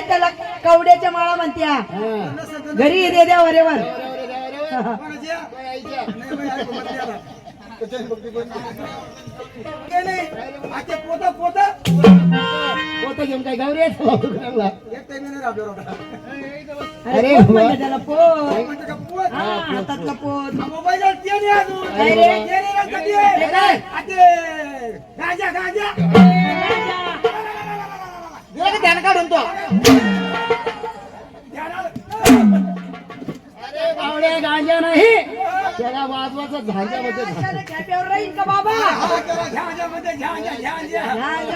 त्याला. कवड्याच्या माळा म्हणत्या. घरी दे द्या वरेवर. बाई, आईच्या. पोतं घेऊन काय गावरे? अरे पोत त्याला पोत. हातातला पोत. काय रे? ते का ध्यान काढून तो. अरे गावड्या गांजा नाही. त्याला झांजामध्ये खेप्यावर राहील का बाबा? झांजा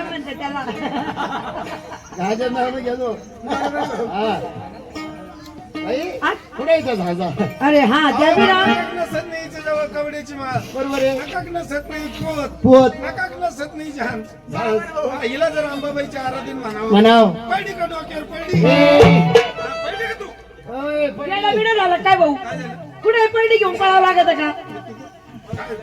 म्हणते त्याला. झांजा नाव घेतो. हा. बाई, आ? कुठे येतो झांजा? अरे हा त्या बी. नसत नाही जवळ कवड्याची माळ. बरोबर आहे. नकाक नसत नाही पोत. पोत. नकाक नसत नाही झान हिला जर अंबाबाईच्या आराधीन म्हणावं. म्हणाव. पडली का डोक्यावर पडली ए, हा, का तू? झालं काय भाऊ? कुठे परडी घेऊन पळावं लागत का?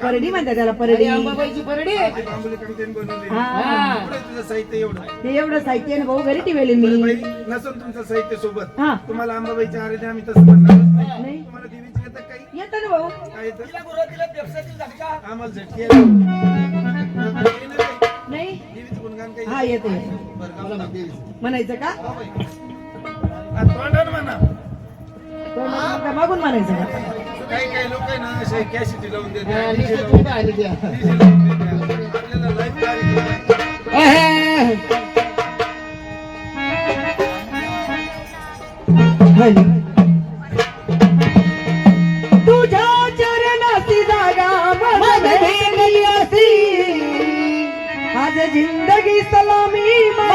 परडी म्हणते त्याला परडी. अंबाबाईची परडी? ती बांबुली कंटेन बनवली. हा. पुढे तुझं साहित्य एवढं. ते एवढं साहित्य आहे ना भाऊ घरी ठेवले मी. बाई, नसेल तुमचं साहित्य सोबत. हा. तुम्हाला अंबाबाईच्या आराधीन आम्ही तसं म्हणणार नाही. तुम्हाला देवीची येतं काही? येतं ना भाऊ. काय येतं? आम्हाला झटके. नाही. हा येते. म्हणायचं का? तोंडानं म्हणा. मागून म्हणायचं का? काही काही लोक आहे ना असे कॅसिटी लावून DJ. DJ. आपल्याला कार्यक्रम आहे.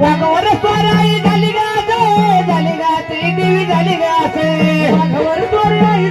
वाघावर चोराई झाली गा झाली गा देवी झाली गा असे वाघावर चोराई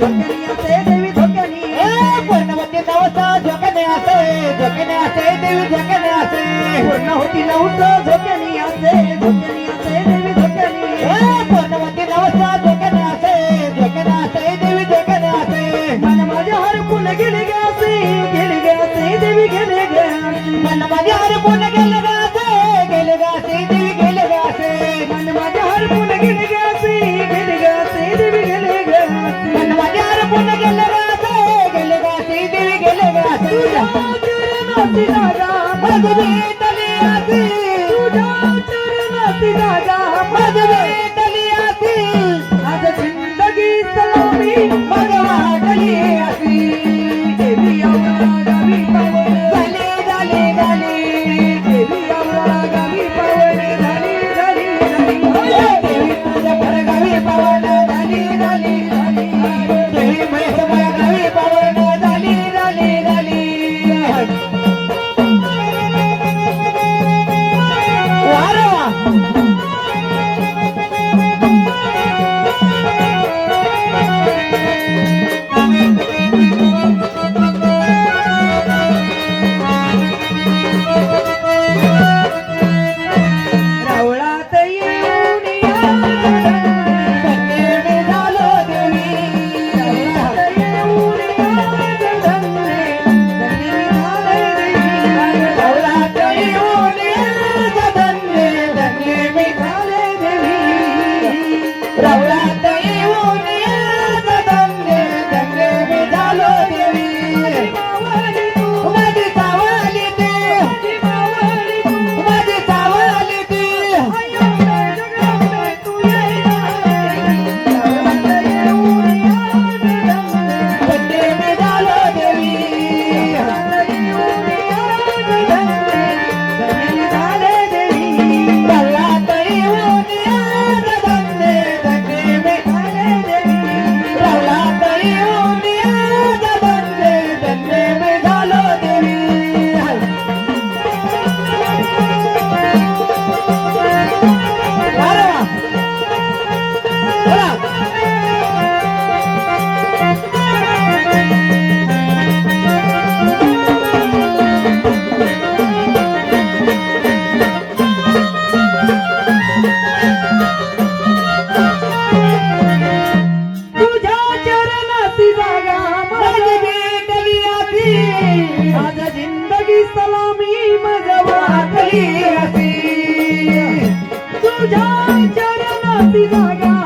झोक्याने असे देवी झोक्याने पूर्णवती नवसा झोक्याने असे देवी झोक्याने असे. पूर्ण होती नवसा झोक्याने असे देवी झोक्याने पूर्णवती नवसा झोक्याने असे झोक्याने असे देवी झोक्याने असे. मन माझ्या हरपून गेले गे असे गेले गे मन माझ्या हरपून नसी दादा मधुबे तले माझ्या जिंदगी सलामी माझ्या वाटली असी तुझ्या चरणाची जागा